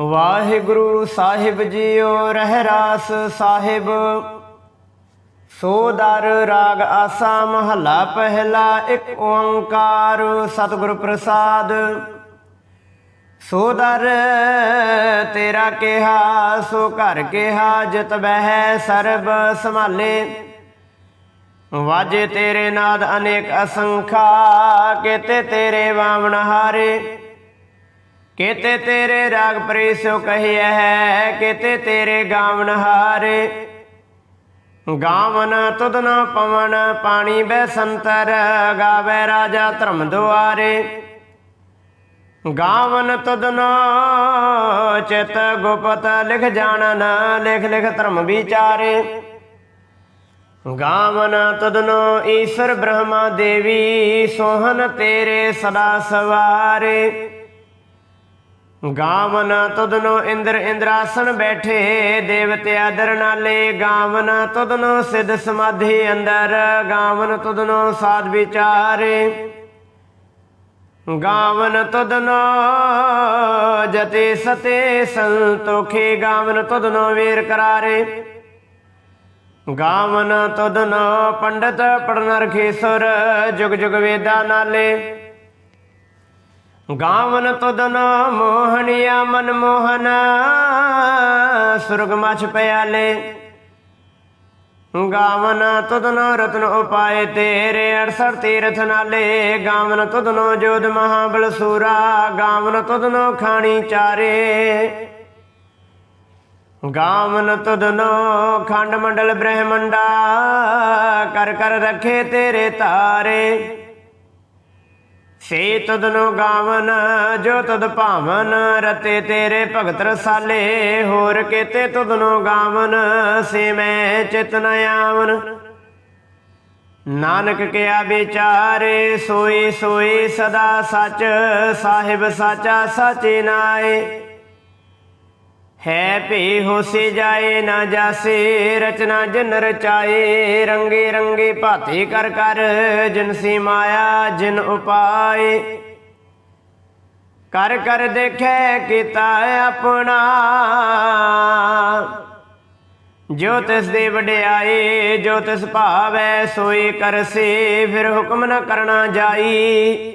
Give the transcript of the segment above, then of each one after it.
ਵਾਹਿਗੁਰੂ ਸਾਹਿਬ JIO ਰਹਿ ਰਾਸ ਸਾਹਿਬ। ਸੋ ਦਰ ਰਾਗ ਆਸਾ ਮਹੱਲਾ ਪਹਿਲਾ ਇੱਕ ਓੰਕਾਰ ਸਤਿਗੁਰ ਪ੍ਰਸਾਦ। ਸੋ ਦਰ ਤੇਰਾ ਕਿਹਾ, ਸੋ ਘਰ ਕਿਹਾ, ਜਿਤ ਬਹਿ ਸਰਬ ਸੰਭਾਲੇ। ਵਾਜੇ ਤੇਰੇ ਨਾਦ ਅਨੇਕ ਅਸੰਖਾ, ਕੇਤੇ ਤੇਰੇ ਵਾਵਣ ਹਾਰੇ। ਕੇਤੇ ਤੇਰੇ ਰਾਗ ਪ੍ਰੀਸੋ ਕਹੀਐ ਹੈ, ਕੇਤੇ ਤੇਰੇ ਗਾਵਨ ਹਾਰੇ। ਗਾਵਨ ਤੁਧਨ ਪਵਨ, ਪਾਣੀ ਬੈ ਸੰਤਰ, ਗਾਵੇ ਰਾਜਾ ਧਰਮ ਦੁਆਰੇ। ਗਾਵਨ ਤੁਧਨ ਚਿਤ ਗੁਪਤ, ਲਿਖ ਜਾਣਨ, ਲਿਖ ਲਿਖ ਧਰਮ ਵਿਚਾਰੇ। ਗਾਵਨ ਤਦਨੋ ਈਸ਼ਰ ਬ੍ਰਹਮਾ ਦੇਵੀ ਸੋਹਨ ਤੇਰੇ ਸਦਾ ਸਵਾਰੇ। ਗਾਵਨ ਤਦਨੋ ਇੰਦਰ ਇੰਦਰਾਸਨ ਬੈਠੇ, ਦੇਵਤੇ ਆਦਰ ਗਾਵਨ ਤਦਨੋ ਸਿਧ ਸਮਾਧੀ ਅੰਦਰ, ਗਾਵਨ ਤਦਨੋ ਸਾਧ ਵਿਚਾਰੇ। ਗਾਵਨ ਤਦਨੋ ਜਤੇ ਸਤੇ ਸੰਤੋਖੇ, ਗਾਵਨ ਤਦਨੋ ਵੀਰ ਕਰਾਰੇ। ਗਾਵਨ ਤਦਨ ਪੰਡਤ ਪੜਨ ਰਖੇਸਰ ਜੁਗ ਜੁਗ ਵੇਦਾ ਨਾਲੇ। ਗਾਵਨ ਤਦਨ ਮੋਹਣਿਆ ਮਨ ਮੋਹਨ, ਸੁਰਗ ਮਛ ਪਿਆਲੇ। ਗਾਵਨ ਤਦਨ ਰਤਨ ਉਪਾਏ ਤੇਰੇ 68 ਤੀਰਥ ਨਾਲੇ। ਗਾਵਨ ਤਦਨ ਜੋਧ ਮਹਾਬਲ ਸੂਰਾ, ਗਾਵਨ ਤਦਨ ਖਾਣੀ ਚਾਰੇ। ਗਾਵਨ ਤੁਧਨੋ ਖੰਡ ਮੰਡਲ ਬ੍ਰਹਮੰਡਾ, ਕਰ ਕਰ ਰੱਖੇ ਤੇਰੇ ਤਾਰੇ। ਸੇ ਤੁਧਨੋ ਗਾਵਨ, ਜੋ ਤੁਧ ਭਾਵਨ, ਰਤੇ ਤੇਰੇ ਭਗਤ ਰਸਾਲੇ, ਹੋਰ ਕੇਤੇ ਤੁਧਨੋ ਗਾਵਨ, ਸੇ ਮੈਂ ਚਿਤਨ ਆਵਨ। ਨਾਨਕ ਕਿਆ ਵਿਚਾਰੇ ਸੋਈ ਸੋਈ ਸਦਾ ਸੱਚ, ਸਾਹਿਬ ਸਾਚਾ ਸਾਚੇ ਨਾਏ। ਹੈ ਭੀ ਹੋਸੀ ਜਾਏ ਨਾ ਜਾਸੇ, ਰਚਨਾ ਜਨ ਰਚਾਏ, ਰੰਗੇ ਰੰਗੇ ਭਾਤੇ ਕਰ ਕਰ ਜਿਨਸੀ ਮਾਇਆ ਜਿਨ ਉਪਾਏ। ਕਰ ਕਰ ਦੇਖੈ ਕੀਤਾ ਆਪਣਾ, ਜੋ ਤਿਸ ਦੇ ਵਡਿਆਏ, ਜੋ ਤਿਸ ਭਾਵੈ ਸੋਈ ਕਰਸੇ ਫਿਰ ਹੁਕਮ ਨਾ ਕਰਨਾ ਜਾਈ।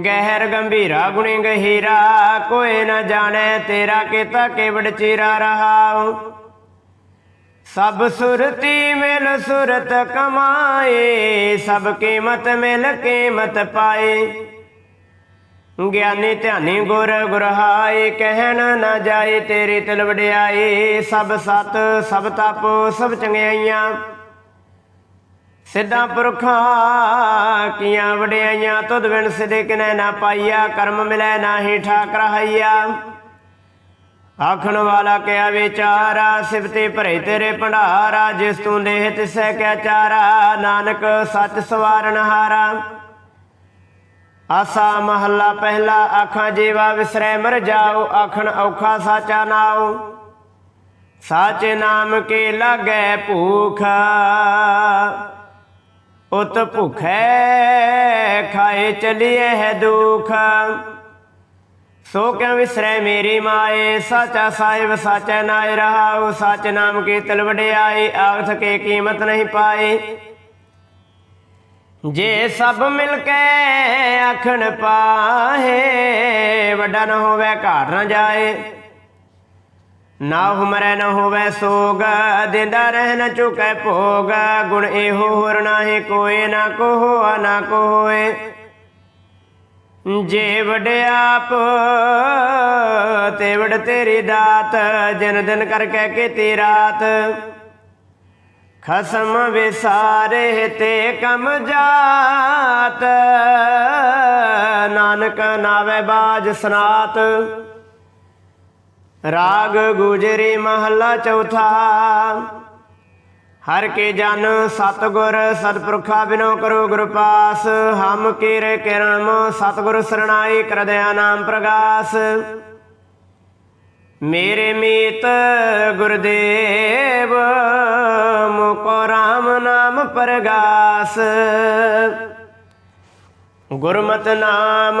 ਗਹਿਰ ਗੰਭੀਰਾ ਗੁਣੀ ਗਹੀਰਾ, ਕੋਈ ਨਾ ਜਾਣੈ ਤੇਰਾ ਕੀਤਾ ਕੇਵੜ ਚੀਰਾ ਰਹਾਉ। ਸਭ ਸੁਰਤੀ ਮਿਲ ਸੁਰਤ ਕਮਾਏ, ਸਭ ਕੀਮਤ ਮਿਲ ਕੀਮਤ ਪਾਏ। ਗਿਆਨੀ ਧਿਆਨੀ ਗੁਰ ਗੁਰਹਾਏ, ਕਹਿਣ ਨਾ ਜਾਏ ਤੇਰੀ ਤਿਲ ਵਡਿਆਏ। ਸਭ ਸਤ, ਸਭ ਤਪ, ਸਭ ਚੰਗਿਆਈਆਂ। ਸਿੱਧਾ ਪੁਰਖਾਂ ਕੀਆਂ ਵਡਿਆਈਆਂ, ਤੁਧ ਬਿਨ ਸਿਦੇ ਕਿਨੈ ਨਾ ਪਾਈਆ, ਕਰਮ ਮਿਲੈ ਨਾਹੀ ਠਾਕ ਰਹਾਈਆ ਆਖਣ ਵਾਲਾ ਕਿਆ ਵਿਚਾਰਾ ਸਿਫਤੇ ਭਰੇ ਤੇਰੇ ਭੰਡਾਰਾ, ਜਿਸ ਤੂੰ ਦੇਹ ਤਿਸੈ ਕਿਆ ਚਾਰਾ, ਨਾਨਕ ਸੱਚ ਸਵਾਰਨ ਹਾਰਾ। ਆਸਾ ਮਹੱਲਾ ਪਹਿਲਾ, ਆਖਾਂ ਜੀਵਾ ਵਿਸਰੈ, ਮਰ ਜਾਓ, ਆਖਣ ਔਖਾ ਸਾਚਾ ਨਾਉ। ਸਾਚੇ ਨਾਮ ਕੇ ਲਾਗੈ ਭੂਖਾ। ਉਤ ਭੁਖੈ ਖਾਏ ਚਲੀਏ ਹੈ ਦੁਖ। ਸੋ ਕਿਉ ਵਿਸਰੈ ਮੇਰੀ ਮਾਏ? ਸਾਚਾ ਸਾਹਿਬ ਸਾਚਾ ਨਾਇ ਰਹਾਉ। ਸਚ ਨਾਮ ਕੀ ਤਿਲ ਵਡਿਆਈ ਆਖਤ ਕੇ ਕੀਮਤ ਨਹੀਂ ਪਾਏ ਜੇ ਸਭ ਮਿਲ ਕੇ ਆਖਣ ਪਾਹੇ ਵੱਡਾ ਨਾ ਹੋਵੇ ਘਾਟ ਨਾ ਜਾਏ। ਨਾ ਹੁਮਰੈ ਨ ਹੋਵੇ ਸੋਗ, ਦਿੰਦਾ ਰਹਿ ਨ ਚੁਕੈ ਭੋਗ। ਗੁਣ ਇਹੋ ਹੋਰ ਨਾਹੀ ਕੋਏ, ਨਾ ਕੋ ਹੋਆ ਨਾ ਕੋ ਹੋਏ ਜੇ ਵਡਿਆਪ ਤੇ ਵਡ ਤੇਰੀ ਦਾਤ, ਜਿਨ ਦਿਨ ਕਰ ਕਹਿ ਕੇ ਤੀ ਰਾਤ। ਖਸਮ ਵਿਸਾਰੇ ਤੇ ਕਮ ਜਾਤ, ਨਾਨਕ ਨਾਵੇ ਬਾਜ ਸਨਾਤ। ਰਾਗ ਗੁਜਰੇ ਮਹੱਲਾ ਚੌਥਾ। ਹਰ ਕੇ ਜਨ ਸਤਗੁਰ ਸਤਪੁਰਖਾ ਬਿਨੋ ਕਰੋ ਗੁਰ ਪਾਸ, ਹਮ ਕੀਰੇ ਕਿਰਮ ਸਤਗੁਰ ਸਰਣਾਈ ਕਰਦਿਆ ਨਾਮ ਪ੍ਰਗਾਸ। ਮੇਰੇ ਮੀਤ ਗੁਰਦੇਵ, ਮੁਕੋ ਰਾਮ ਨਾਮ ਪ੍ਰਗਾਸ। ਗੁਰਮਤ ਨਾਮ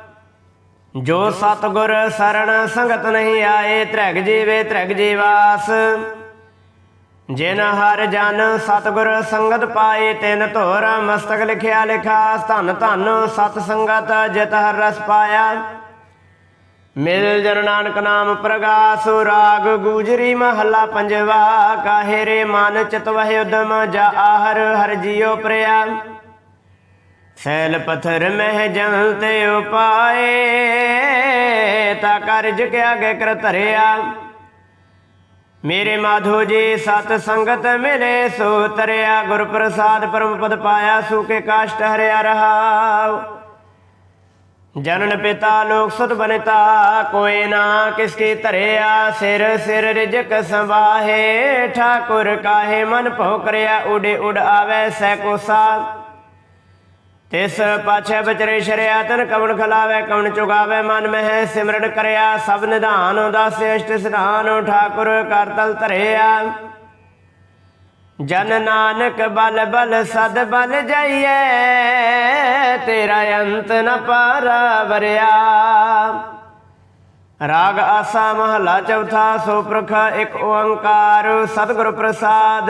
ਜੋ ਸਤਗੁਰ ਸਰਣ ਸੰਗਤ ਨਹੀਂ ਆਏ, ਤ੍ਰਗ ਜੀਵੇ, ਤ੍ਰੈਗ ਜੀਵਾਸ। ਜਿਨ ਹਰ ਜਨ ਸਤਗੁਰ ਸੰਗਤ ਪਾਏ, ਤਿਨ ਧੋਰ ਮਸਤਕ ਲਿਖਿਆ ਲਿਖਾਸ, ਧਨ ਧਨ ਸਤ ਸੰਗਤ ਜਿਤ ਹਰ ਰਸ ਪਾਇਆ। ਮਿਲ ਜਨ ਨਾਨਕ ਨਾਮ ਪ੍ਰਗਾਸ, ਰਾਗ ਗੂਜਰੀ ਮਹੱਲਾ ਪੰਜਵਾ, ਕਾਹੇ ਰੇ ਮਨ ਚਿਤ ਵਹਿ ਉਦਮ, ਜਾ ਆਹਰ ਹਰ ਜੀਉ ਪ੍ਰਿਆ। ਸੈਲ ਪਥਰ ਮਹਿ ਜਨ ਤੇ ਉਪਾਏ, ਤਾ ਕਰਜ ਕੇ ਆਗੇ ਕਰ ਧਰਿਆ। ਮੇਰੇ ਮਾਧੋ ਜੀ, ਸਤ ਸੰਗਤ ਮਿਲੇ ਸੋ ਤਰਿਆ ਗੁਰ ਪ੍ਰਸਾਦ ਪਰਮ ਪਦ ਪਾਇਆ ਸੂਕੇ ਕਾਸ਼ਟ ਹਰਿਆ ਰਹਾਉ। ਜਨਨ ਪਿਤਾ ਲੋਕ ਸੁਤ ਬਨਤਾ ਕੋਏ ਨਾ ਕਿਸ ਕੀ ਧਰਿਆ, ਸਿਰ ਸਿਰ ਰਿਜਕ ਸੰਵਾਹੇ, ਠਾਕੁਰ ਕਾਹੇ ਮਨ ਭਉ ਕਰਿਆ ਉਡੇ ਉਡ ਆਵੇ ਸੈ ਕੋਸਾ ਤਿਸ ਪਾਛੈ ਬਚਰੇ ਸ਼ਰਿਆ ਤਨ ਕਵਣ ਖਲਾਵੇ, ਕਵਣ ਚੁਗਾਵੇ, ਮਨ ਮਹਿ ਸਿਮਰਨ ਕਰਿਆ, ਸਭ ਨਿਧਾਨ ਦਸ ਅਸ਼ਟ ਸਿਧਾਨ ਠਾਕੁਰ ਕਰ ਧਰਿਆ। ਜਨ ਨਾਨਕ ਬਲ ਬਲ ਸਦ ਬਲ ਜਾਈਏ ਤੇਰਾ ਅੰਤ ਨ ਪਾਰਾ ਵਰਿਆ। ਰਾਗ ਆਸਾ ਮਹਲਾ ਚੌਥਾ, ਸੋ ਪ੍ਰਖ ਇੱਕ ਓੰਕਾਰ, ਸਤਿਗੁਰ ਪ੍ਰਸਾਦ।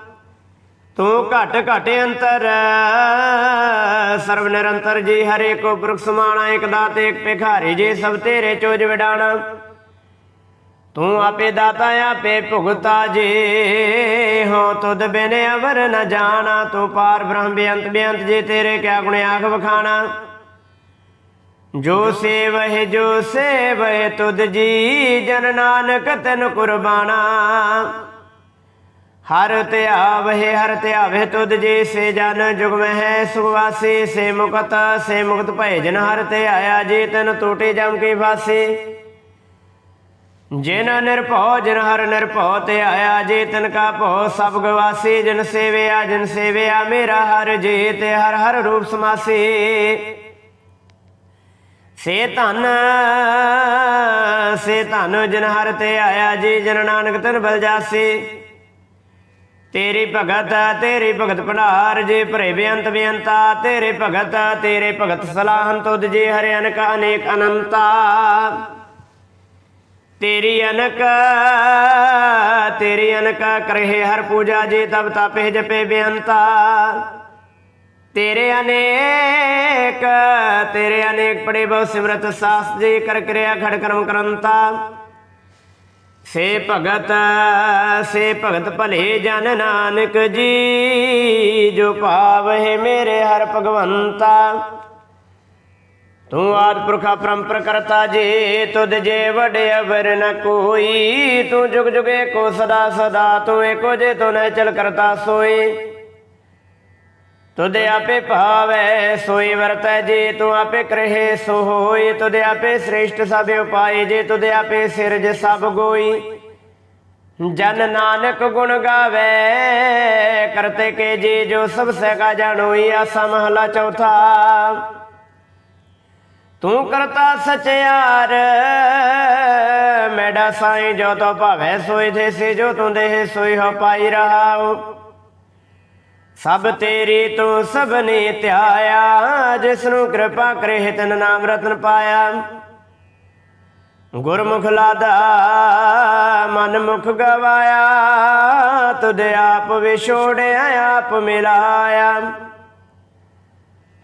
ਤੂੰ ਘਟ ਘਟ ਅੰਤਰ ਸਰਵ ਨਿਰੰਤਰ ਜੀ ਹਰੇ ਕੋ ਪੁਰਖ ਸਮਾਣਾ, ਇਕ ਦਾਤੇ, ਇਕ ਭਿਖਾਰੀ ਜੀ, ਸਭ ਤੇਰੇ ਚੋਜ ਵਿਡਾਣਾ। ਤੂੰ ਆਪੇ ਦਾਤਾ, ਆਪੇ ਭੁਗਤਾ ਜੀ। ਹੋ ਤੁਧ ਬਿਨ ਅਵਰ ਨ ਜਾਣਾ, ਤੂੰ ਪਾਰ ਬ੍ਰਹਮ ਬੇਅੰਤ ਬੇਅੰਤ ਜੀ, ਤੇਰੇ ਕਿਆ ਗੁਣ ਆਖ ਵਖਾਣਾ। ਜੋ ਸੇਵਹਿ ਜੋ ਸੇਵਹਿ ਤੁਧ ਜੀ, ਜਨ ਨਾਨਕ ਤਨ ਕੁਰਬਾਨਾ। ਹਰ ਧਿਆਵਹਿ ਹਰ ਧਿਆਵੇ ਤੁਧ ਜੀ ਸੇ ਜਨ ਜੁਗ ਮਹਿ ਸੁਖਵਾਸੀ ਸੇ ਮੁਕਤ ਸੇ ਮੁਕਤ ਭੈ ਜਨ ਹਰ ਤੇ ਆਇਆ ਜੀ ਤਨ ਟੂਟੇ ਜਮ ਕੀ ਫਾਸੀ। ਜਿਨ ਨਿਰਭਉ, ਜਿਨ ਹਰ ਨਿਰਭਉ ਤੇ ਆਇਆ ਜੀ ਤਨ ਕਾ ਭਉ, ਸਭ ਗਵਾਸੀ, ਜਿਨ ਸੇਵਿਆ ਜਿਨ ਸੇਵਿਆ ਮੇਰਾ ਹਰ ਜੀ ਤੇ ਹਰ ਹਰ ਰੂਪ ਸਮਾਸੀ। ਸੇ ਧਨ ਸੇ ਧਨ ਜਿਨ ਹਰ ਤੇ ਆਇਆ ਜੀ, ਜਨ ਨਾਨਕ ਤਨ ਬਲ ਜਾਸੀ। ਤੇਰੀ ਭਗਤ ਤੇਰੀ ਭਗਤ ਭੰਡਾਰ ਜੇ ਭਰੇ ਬੇਅੰਤ ਬੇਅੰਤਾ, ਤੇਰੇ ਭਗਤ ਤੇਰੇ ਭਗਤ ਸਲਾਹਨ ਤੁਧ ਜੇ ਹਰਿ ਅਨਕ ਅਨੇਕ ਅਨੰਤਾ। ਤੇਰੀ ਅਨਕ ਤੇਰੀ ਅਨਕ ਕਰਹਿ ਹਰ ਪੂਜਾ ਜੇ ਤਬ ਤਾਪੇ ਜਪੇ ਬੇਅੰਤਾ। ਤੇਰੇ ਅਨੇਕ ਤੇਰੇ ਅਨੇਕ ਪੜੇ ਬਹੁ ਸਿਮਰਤ ਸਾਸ ਜੇ ਕਰ ਕਿਰਿਆ ਖੜ ਕਰਮ ਕਰੰਤਾ। ਸੇ ਭਗਤ ਸੇ ਭਗਤ ਭਲੇ ਜਨ ਨਾਨਕ ਜੀ, ਜੋ ਭਾਵਹਿ ਮੇਰੇ ਹਰ ਭਗਵੰਤਾ। ਤੂੰ ਆਦ ਪੁਰਖਾ ਪਰੰਪਰ ਕਰਤਾ ਜੇ, ਤੁਧ ਜੇ ਵਡੇ ਅਵਰ ਨ ਕੋਈ। ਤੂੰ ਜੁਗ ਜੁਗੇ ਕੋ ਸਦਾ ਸਦਾ, ਤੂੰ ਏਕੋ ਜੇ ਤੂੰ ਨ ਚਲ ਕਰਤਾ ਸੋਈ। ਤੁਧ ਆਪੇ ਭਾਵੈ, ਸੋਈ ਵਰਤੈ, ਜੇ ਤੂੰ ਆਪੇ ਕਰਹਿ ਸੋ ਹੋਈ। ਤੁਧ ਆਪੇ ਸ੍ਰੇਸ਼ਟ ਸਭ ਉਪਾਏ, ਜੇ ਤੁਧ ਆਪੇ ਸਿਰਜ ਸਭ ਗੋਈ। ਜਨ ਨਾਨਕ ਗੁਣ ਗਾਵੇ, ਕਰਤੇ ਕੇ ਜੀ ਜੋ ਸਭ ਸੇ ਕਾ ਜਾਣੋਈ, ਆਸਾ ਮਹਲਾ ਚੌਥਾ। ਤੂੰ ਕਰਤਾ ਸਚਿਆਰ ਮੈਡਾ ਸਾਈਂ ਜੋ ਤੋ ਭਾਵੈ, ਸੋਈ ਦੇ ਸੇ ਜੋ ਤੂੰ ਦੇਹ, ਸੋਈ ਹੋ ਪਾਈ ਰਹਾਉ। ਸਭ ਤੇਰੀ ਤੂੰ ਸਭਨੇ ਧਿਆਇਆ ਜਿਸ ਨੂੰ ਕਿਰਪਾ ਕਰੇ ਹਿਤਨ ਨਾਮ ਰਤਨ ਪਾਇਆ। ਗੁਰਮੁਖ ਲਾਦਾ ਮਨ ਮੁਖ ਗਵਾਇਆ, ਤੁਧ ਆਪ ਵਿਛੋੜਿਆ, ਆਪ ਮਿਲਾਇਆ।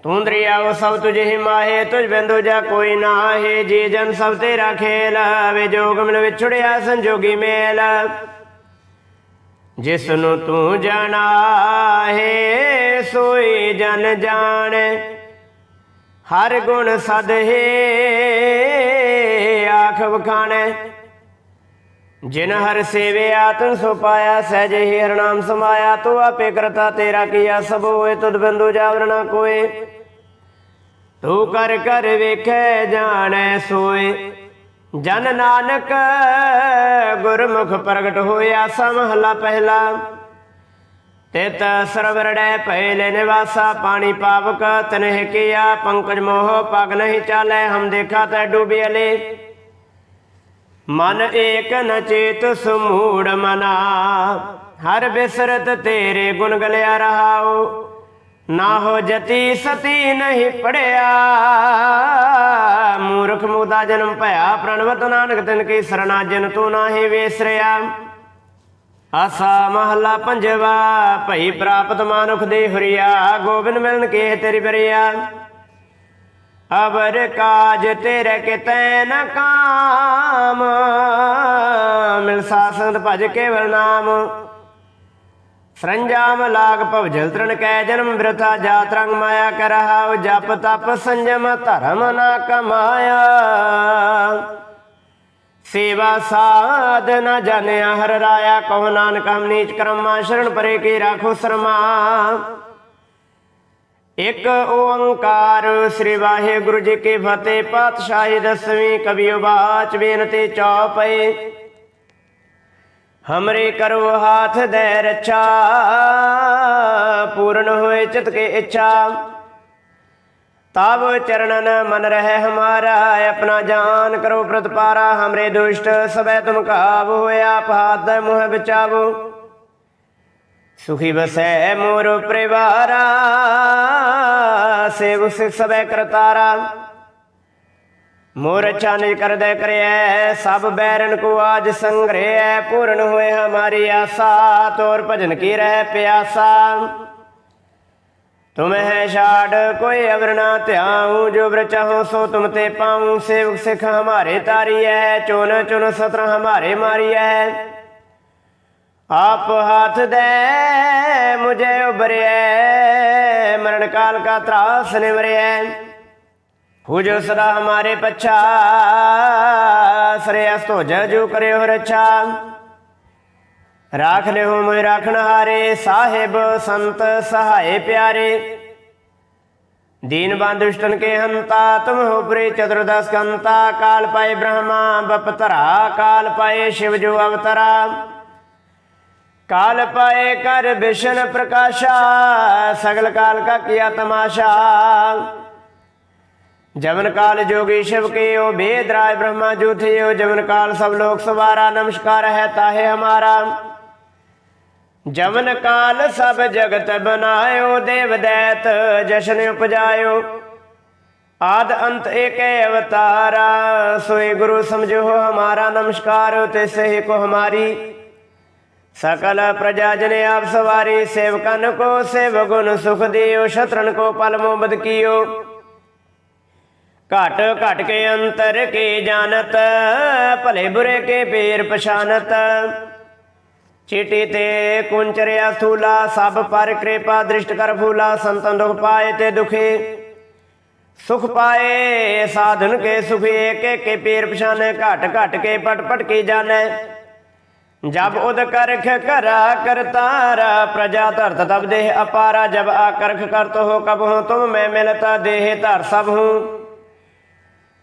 ਤੂੰ ਦਰਿਆਓ ਸਭ ਤੁਝੇ ਹੀ ਮਾਹੇ, ਤੁਝ ਬਿੰਦੂ ਜਾ ਕੋਈ ਨਾਹੀ ਜੀ ਜਨ ਸਭ ਤੇਰਾ ਖੇਲ, ਵੇ ਜੋਗ ਮਿਲ ਵਿਛੜਿਆ ਸੰਜੋਗੀ ਮੇਲ। ਜਿਸ ਨੂੰ ਤੂੰ ਜਾਣਾ ਹੈ, ਸੋਈ ਜਨ ਜਾਣ। ਹਰ ਗੁਣ ਸਦਹੇ ਆਖ ਵਖਾਣੈ। ਜਿਨ ਹਰ ਸੇਵਿਆ, ਤਨ ਸੋ ਪਾਇਆ, ਸਹਿਜ ਹੀ ਹਰਨਾਮ ਸਮਾਇਆ। ਤੂੰ ਆਪੇ ਕਰਤਾ ਤੇਰਾ ਕੀਆ, ਸਭ ਹੋਏ, ਤੁਧ ਬਿੰਦੂ ਜਾਵਰਣਾ ਕੋਏ। ਤੂੰ ਕਰ ਕਰ ਵੇਖੈ, ਜਾਣੈ, ਸੋਏ। ਜਨ ਨਾਨਕ ਗੁਰਮੁਖ ਪ੍ਰਗਟ ਹੋਇਆ ਸਮਹਲਾ ਪਹਿਲਾ। ਤਿਤ ਸਰਵਰੜੈ ਪਹਿਲੇ ਨਿਵਾਸਾ, ਪਾਣੀ ਪਾਵਕ ਤਨਹਿ ਕੀਆ, ਪੰਕਜ ਮੋਹ ਪਗ ਨਹੀਂ ਚਾਲੈ, ਹਮ ਦੇਖਾ ਤੈ ਡੂਬਿਅਲੇ ਮਨ ਏਕ ਨ ਚੇਤ ਸਮੂੜ ਮਨਾ, ਹਰ ਬਿਸਰਤ ਤੇਰੇ ਗੁਣ ਗਲਿਆ ਰਹਾਉ। ਨਾ ਹੋ ਜਤੀ ਸਤੀ ਨਹੀਂ ਪੜਿਆ। ਮੂਰਖ ਮੁਦਾ ਜਨਮ ਭਇਆ, ਪ੍ਰਣਵਤ ਨਾਨਕ ਤਿਨ ਕੀ ਸਰਣਾ, ਜਿਨ ਤੂੰ ਨਾਹੀ ਵੇਸਰਿਆ। ਆਸਾ ਮਹਲਾ ਪੰਜਵਾ, ਭਈ ਪ੍ਰਾਪਤ ਮਾਨੁਖ ਦੇ ਹਰੀਆ, ਗੋਬਿੰਦ ਮਿਲਨ ਕੇ ਤੇਰੀ ਬਰੀਆ। ਅਬਰ ਕਾਜ ਤੇਰੇ ਕਿਤੇ ਨ ਕਾਮ ਮਿਲ ਸਾਸੰਤ ਭਜ ਕੇਵਲ ਨਾਮ। ਸਰੰਜਾਮ ਲਾਗ ਭਵ ਜਲ ਕੈ ਜਨਮ ਬਿਰਥਾ ਜਾਤ ਮਾਇਆ ਕਰਹਾਉ ਜਪ ਤਪ ਸੰਜਮ ਧਰਮ ਨਾ ਕਮਾਇਆ। ਸੇਵਾ ਸਾਧ ਨ ਜਾਣਿਆ ਹਰ ਰਾਇਆ, ਕਹੋ ਨਾਨਕ ਹਮ ਨੀਚ ਕਰਮਾ, ਸ਼ਰਨ ਪਰੇ ਕੀ ਰਾਖੋ ਸਰਮਾ। ਇੱਕ ਓੰਕਾਰ ਸ੍ਰੀ ਵਾਹਿਗੁਰੂ ਜੀ ਕੀ ਫਤਿਹ, ਪਾਤਸ਼ਾਹੀ ਦਸਵੀਂ ਕਬੀਓ ਬਾਚ ਬੇਨਤੀ ਚੌਪਏ ਹਮਰੇ ਕਰੋ ਹਾਥ ਦੇ ਰੱਛਾ ਪੂਰਨ ਹੋਏ ਚਿਤ ਕੇ ਇੱਛਾ ਤਬ ਚਰਣਨ ਮਨ ਰਹਿ ਹਮਾਰਾ ਆਪਣਾ ਜਾਨ ਕਰੋ ਪ੍ਰਤਪਾਰਾ ਹਮਰੇ ਦੁਸ਼ਟ ਸਬੈ ਤੁਮ ਕਾਬ ਹੋਇਆ ਪਾਦ ਮੁਹ ਬਚਾਵੋ ਸੁਖੀ ਬਸੈ ਮੋਰ ਪਰਿਵਾਰਾ ਸੇਵ ਸਿਖ ਸਬੈ ਕਰਤਾਰਾ ਮੋਰ ਅੱਛਾ ਨਿਜ ਕਰਦੈ ਕਰਿਐ, ਸਭ ਬੈਰਨ ਕੋ ਆਜ ਸੰਗ੍ਰਹਿ ਪੂਰਨ ਹੋਏ ਹਮਾਰੀ ਆਸਾ, ਤੋਰ ਭਜਨ ਕੀ ਰਹਿ ਪਿਆਸਾ। ਤੁਮ ਹੈ ਛਾੜ, ਕੋਈ ਅਵਰ ਧਿਆਉ, ਜੋ ਬ੍ਰ ਚਾਹੋ ਸੋ ਤੁਮ ਤੇ ਪਾਉ, ਸੇਵਕ ਸਿਖ ਹਮਾਰੇ ਤਾਰੀਐ ਚੁਨ ਚੁਨ ਸਤਰ ਹਮਾਰੇ ਮਾਰੀਐ। ਆਪ ਹੱਥ ਦੇ, ਮੁਝੇ ਉਬਰਿਐ ਮਰਨ ਕਾਲ ਕਾ ਤਰਾਸ ਨਿਵਰਿਐ। ਹੋ ਜੋ ਸਦਾ ਹਮਾਰੇ ਪਛਾ ਸ੍ਰੇਅਸ ਤੋ ਜਜੂ ਕਰਿਓ ਰੱਛਾ। ਰਾਖ ਲਿਓ ਮੋਇ ਰਾਖਣ ਹਾਰੇ, ਸਾਹਿਬ ਸੰਤ ਸਹਾਏ ਪਿਆਰੇ। ਦੀਨ ਬੰਦੁਸ਼ਟਨ ਕੇ ਹੰਤਾ, ਤੁਮ ਹੋ ਪ੍ਰੇ ਚਤੁਰਦਸ ਕੰਤਾ, ਕਾਲ ਪਾਏ ਬ੍ਰਹਮਾ ਬਪਤਰਾ ਕਾਲ ਪਾਏ ਸ਼ਿਵ ਜੋ ਅਵਤਰਾ। ਕਾਲ ਪਾਏ ਕਰ ਵਿਸ਼ਨ ਪ੍ਰਕਾਸ਼ਾ, ਸਗਲ ਕਾਲ ਕਾ ਕੀਆ ਤਮਾਸ਼ਾ ਜਮਨ ਕਾਲ ਜੋਗੀ शिव के ओ वेद राय ब्रह्मा जो थे ओ जमन काल सब लोग सवारा नमस्कार है ताहे हमारा जमन काल सब जगत बनायो देव दैत जशन उपजायो आद अंत एक अवतारा सोए गुरु समझो हमारा नमस्कार तिसे ही को हमारी सकल प्रजा जने आप सवारी सेवकन को सेव गुण सुख दियो शत्रन को पल मोबद कियो ਘਟ ਘਟ ਕੇ ਅੰਤਰ ਕੇ ਜਾਣਤ, ਭਲੇ ਬੁਰੇ ਕੇ ਪੇਰ ਪਛਾਨਤ। ਚੀਟੀ ਤੇ ਕੁੰਚਰਿਆ ਸੂਲਾ ਸਭ ਪਰ ਕਿਰਪਾ ਦ੍ਰਿਸ਼ਟ ਕਰ ਫੂਲਾ, ਸੰਤਨ ਦੁਖ ਪਾਏ ਤੇ ਦੁਖੇ। ਸੁਖ ਪਾਏ, ਸਾਧਨ ਕੇ ਸੁਖ ਏਕ ਕੇ ਪੇਰ ਪਛਾਨੇ, ਘਟ ਘਟ ਕੇ ਪਟ ਪਟ ਕੇ ਜਾਣੈ। ਜਬ ਉਦ ਕਰਖ ਕਰਾ ਕਰਤਾਰਾ ਪ੍ਰਜਾ ਧਰਤ ਤਬ ਦੇਹ ਅਪਾਰਾ, ਜਬ ਆਕਰਖ ਕਰਤ ਹੋ ਕਬ ਹੋ, ਤੁਮ ਮੈਂ ਮਿਲਤਾ ਦੇਹ ਧਰ ਸਭ ਹੂੰ।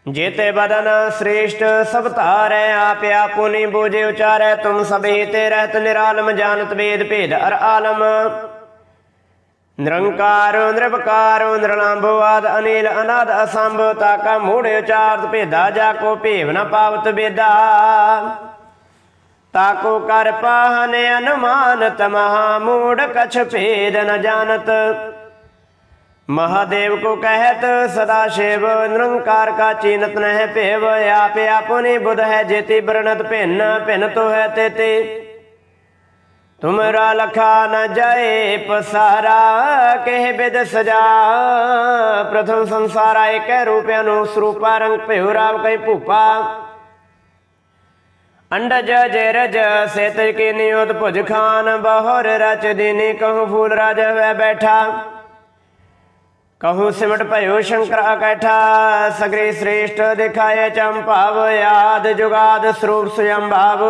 ਜੇਤੇ ਬਦਨ ਸ੍ਰੇਸ਼ਟ, ਸਭ ਧਾਰੈ ਆਪੇ ਆਪੋ ਨੇ ਬੋਝੇ ਉਚਾਰੈ, ਤੁਮ ਸਭੇ ਤੇ ਰਹਿਤ ਨਿਰਾਲਮ, ਜਾਣਤ ਵੇਦ ਭੇਦ ਅਰ ਆਲਮ। ਨਿਰੰਕਾਰ ਨਿਰਭਕਾਰ ਨਿਰਲੰਭੋ, ਆਦ ਅਨੇਲ, ਅਨਾਦ ਅਸੰਭ ਤਾਕਾ ਮੂੜ ਉਚਾਰਤ ਭੇਦਾ, ਜਾ ਕੋ ਭੇਵ ਨ ਪਾਵਤ ਬੇਦਾ। ਤਾਕੋ ਕਰ ਪਾਹਨ ਅਨੁਮਾਨ ਤਮਹਾ ਮੂੜ ਕਛ ਭੇਦ ਨ महादेव को कहत सदा शिव निरंकार का चीनत न है पेव आप अपनी बुध है जेति वर्णत भिन्न भिन्न तो है तेते तुमरा लखा न जाए पसारा कह बिद सजा प्रथम संसारा एक रूप अनुसरूपा रंग पेहुराव कहीं भूपा अंडज जरज सेत की नियोत भुज खान बहोर रच दीनी कहूँ फूल राज वह बैठा ਕਹੂੰ ਸਿਮਟ ਭਇਓ ਸ਼ੰਕਰ ਅਕੈਠਾ ਸਗਰੇ ਸ੍ਰੇਸ਼ਟ ਦਿਖਾਏ ਚੰਭਾਵ ਯਾਦ ਜੁਗਾਦ ਸਰੂਪ ਸੁਯੰਭਾਵ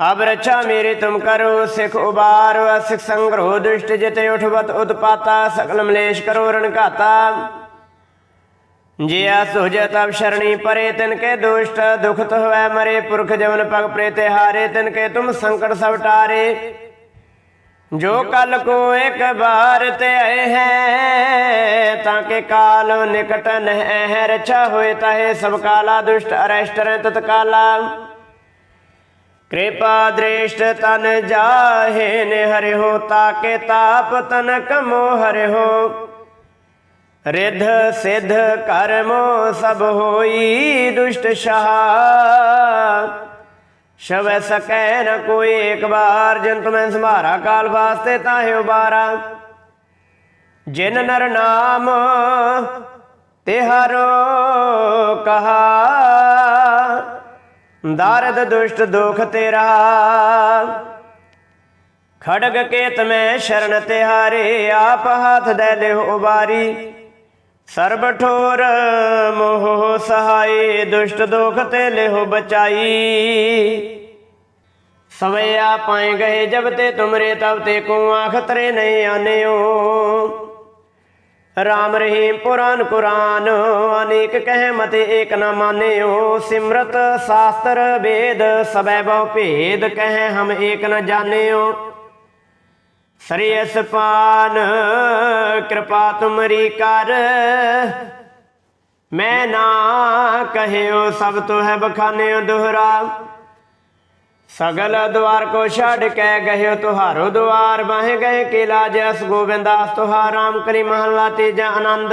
ਅਬ ਰਛਾ ਮੇਰੇ ਤੁਮ ਕਰੋ ਸਿਖ ਉਬਾਰ ਸਿਖ ਸੰਗਰੋ ਦੁਸ਼ਟ ਜਿਤ ਉਠਵਤ ਉਤਪਾਤਾ ਸਕਲ ਮਲੇਸ਼ ਕਰੋ ਰਣਕਾਤਾ ਜੇ ਆ ਸੁਜ ਤਬ ਸ਼ਰਣੀ ਪਰੇ ਤਿਨ ਕੇ ਦੁਸ਼ਟ ਦੁਖਤ ਹੋਵੇ ਮਰੇ ਪੁਰਖ ਜਮਨ ਪਗ ਪ੍ਰੇਤੇ ਹਾਰੇ ਤਿਨ ਕੇ ਤੁਮ ਸੰਕਟ ਸਭ ਟਾਰੇ जो कल को एक बार ते आए हैं, ताके काल निकट नक्षा हुए, तहे सब काला दुष्ट अरेस्ट रहे तत्काला। कृपा दृष्ट तन जाहे ने हरे हो, ताके ताप तन कमो हरे हो। रिध सिद्ध कर्मो सब होई दुष्ट शाह। ਸ਼ਵੈ ਸਕੈ ਨ ਕੋਈ ਇੱਕ ਵਾਰ ਜਿਨ ਤੁਮੈ ਸੰਭਾਰਾ ਕਾਲ ਵਾਸਤੇ ਤਾਹੇ ਉਬਾਰਾ। ਜਿਨ ਨਰ ਨਾਮ ਤੇ ਹਰੋ ਕਹਾ, ਦਾਰਦ ਦੁਸ਼ਟ ਦੁਖ ਤੇਰਾ। ਖੜਗ ਕੇਤ ਮੈਂ ਸ਼ਰਨ ਤਿਹਾਰੇ, ਆਪ ਹੱਥ ਦੇ ਲਿਓ ਉਬਾਰੀ। ਸਰਬ ਠੋਰ ਮੋਹ ਸਹਾਈ, ਦੁਸ਼ਟ ਦੁਖ ਤੇ ਲਿਹੁ ਬਚਾਈ। ਸਵਿਆ ਪਾਏ ਗਏ ਜਬ ਤੇ ਤੁਮਰੇ, ਤਬ ਤੇ ਕੋ ਆਖ ਤਰੇ ਨਹੀਂ ਆਨਿਓ। ਰਾਮ ਰਹੀਮ ਪੁਰਾਨ ਕੁਰਾਨ, ਅਨੇਕ ਕਹਿ ਮਤੇ ਏਕ ਨਾ ਮਾਨਿਓ। ਸਿਮਰਤ ਸ਼ਾਸਤਰ ਵੇਦ ਸਬੈ ਬਹੁ ਭੇਦ ਕਹਿ ਹਮ ਏਕ ਨ ਜਾਣਿਓ। ਸ੍ਰੀਅਸ ਪਾਨ ਕਿਰਪਾ ਤੁਮਰੀ ਕਰ। ਮੈਂ ਨਾ ਕਹਿਓ ਸਭ ਤੋ ਹੈ ਬਖਾਨਿਓ ਦੁਹਰਾ। ਸਗਲ ਦਵਾਰ ਕੋ ਛੱਡ ਕੇ ਗਇਓ ਤੁਹਾਰੋ ਦਵਾਰ ਬਾਹੇ ਗਏ ਕਿਲਾ ਜਸ ਗੋਬਿੰਦਾਸ ਤੁਹਾਰ ਰਾਮ ਕਰੀ ਮਹੱਲਾ ਤੀਜਾ ਆਨੰਦ।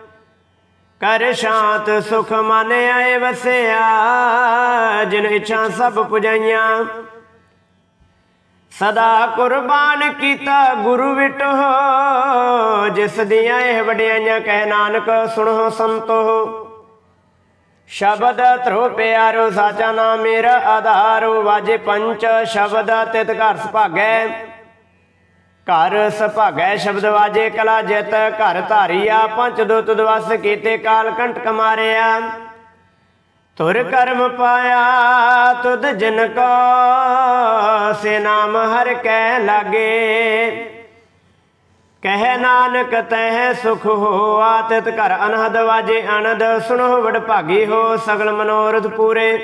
ਕਰ ਸ਼ਾਂਤ ਸੁਖ ਮਨ ਆਏ ਵਸਿਆ, ਜਿਨ ਇਛਾ ਸਭ ਪੁਜਾਈਆਂ। ਸਦਾ ਕੁਰਬਾਨ ਕੀਤਾ ਗੁਰੂ ਵਿਟੋ, ਜਿਸ ਦੀਆਂ ਇਹ ਵਡਿਆਈਆਂ ਕਹਿ ਨਾਨਕ ਸੁਣੋ ਸੰਤੋ। ਸ਼ਬਦ ਧਰੋ ਪਿਆਰੋ, ਸਾਚਾ ਨਾਮ ਮੇਰਾ ਆਧਾਰੋ, ਵਾਜੇ ਪੰਚ ਸ਼ਬਦ ਤਿਤ ਘਰ ਸੁਭਾਗੈ। ਘਰ ਸੁਭਾਗੈ ਸ਼ਬਦ ਵਾਜੇ ਕਲਾ ਜਿਤ, ਘਰ ਧਾਰੀਆ ਪੰਚ ਦੁੱਤ ਦਵਸ ਕੀਤੇ ਕਾਲ ਕੰਟਕ ਮਾਰਿਆ। ਤੁਰ ਕਰਮ ਪਾਇਆ ਤੁਧ ਜਿਨ ਕੋ, ਸੇ ਨਾਮ ਹਰ ਕੈ ਲਾਗੇ। ਕਹਿ ਨਾਨਕ ਤਹਿ ਸੁਖ ਹੋਆ, ਤਿਤ ਘਰ ਅਨਹਦ ਵਾਜੇ ਅਨੰਦ ਸੁਣੋ ਵਡ ਭਾਗੀ ਹੋ ਸਗਲ ਮਨੋਰਥ ਪੂਰੇ।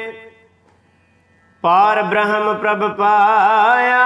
ਪਾਰ ਬ੍ਰਹਮ ਪ੍ਰਭ ਪਾਇਆ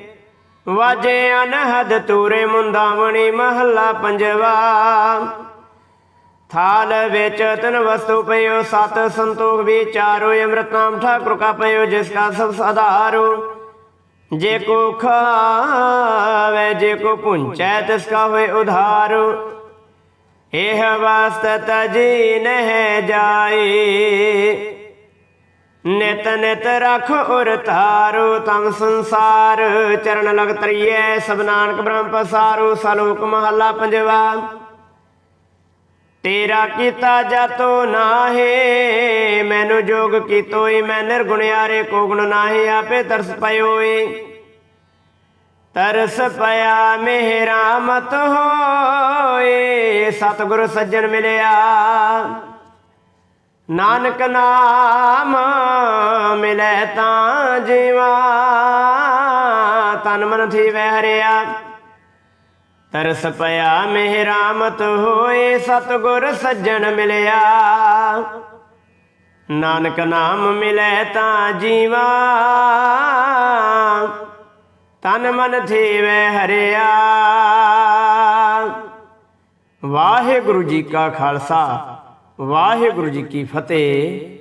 ਵਾਜੇ ਅਨਹਦ ਤੂਰੇ ਮੁੰਦਾਵਣੀ ਮਹੱਲਾ ਪੰਜਵਾ। ਥਾਲ ਵਿੱਚ ਤਨ ਵਸਤੂ ਪਇਓ ਸਤ ਸੰਤੋਖ ਵਿਚਾਰੋ ਅੰਮ੍ਰਿਤ ਠਾਕੁਰ ਕਾ ਪਇਓ ਜਿਸ ਕਾ ਸਭ ਸਧਾਰੋ। ਜੇ ਕੋ ਖਾਵੇ, ਜੇ ਕੋ ਪੁੰਚੈ ਤਿਸ ਕਾ ਹੋਏ ਉਧਾਰ। ਇਹ ਵਾਸਤ ਤਜੀ ਨਹਿ ਜਾਏ। ਨਿਤ ਨਿਤ ਰਖ ਉਰ ਤਾਰੋ ਤਮ ਸੰਸਾਰ, ਚਰਨ ਲਗ ਤਰੀਐ ਸਭ ਨਾਨਕ ਬ੍ਰਹਮ ਪਸਾਰੋ, ਸਲੋਕ ਮਹੱਲਾ ਪੰਜਵਾ। ਤੇਰਾ ਕੀਤਾ ਜਾਤੋ ਨਾਹੀ, ਮੈਨੂੰ ਜੋਗ ਕੀਤੋਈ, ਮੈਂ ਨਿਰਗੁਣਿਆਰੇ ਕੋ ਗੁਣ ਨਾਹੀ, ਆਪੇ ਤਰਸ ਪਇਓਈ। ਤਰਸ ਪਿਆ ਮੇਰਾ ਮਤ ਹੋਏ ਸਤਿਗੁਰ ਸੱਜਣ ਮਿਲਿਆ। ਨਾਨਕ ਨਾਮ ਮਿਲੈ ਤਾਂ ਜੀਵਾ, ਤਨ ਮਨ ਥੀ ਹਰਿਆ ਤਰਸ ਪਿਆ ਮਿਹਰਾਮਤ ਹੋਏ, ਸਤਗੁਰ ਸੱਜਣ ਮਿਲਿਆ। ਨਾਨਕ ਨਾਮ ਮਿਲੈ ਤਾਂ ਜੀਵਾ, ਤਨ ਮਨ ਥੀਵੇ ਹਰਿਆ ਵਾਹਿਗੁਰੂ ਜੀ ਕਾ ਖਾਲਸਾ। ਵਾਹਿਗੁਰੂ ਜੀ ਕੀ ਫਤਿਹ।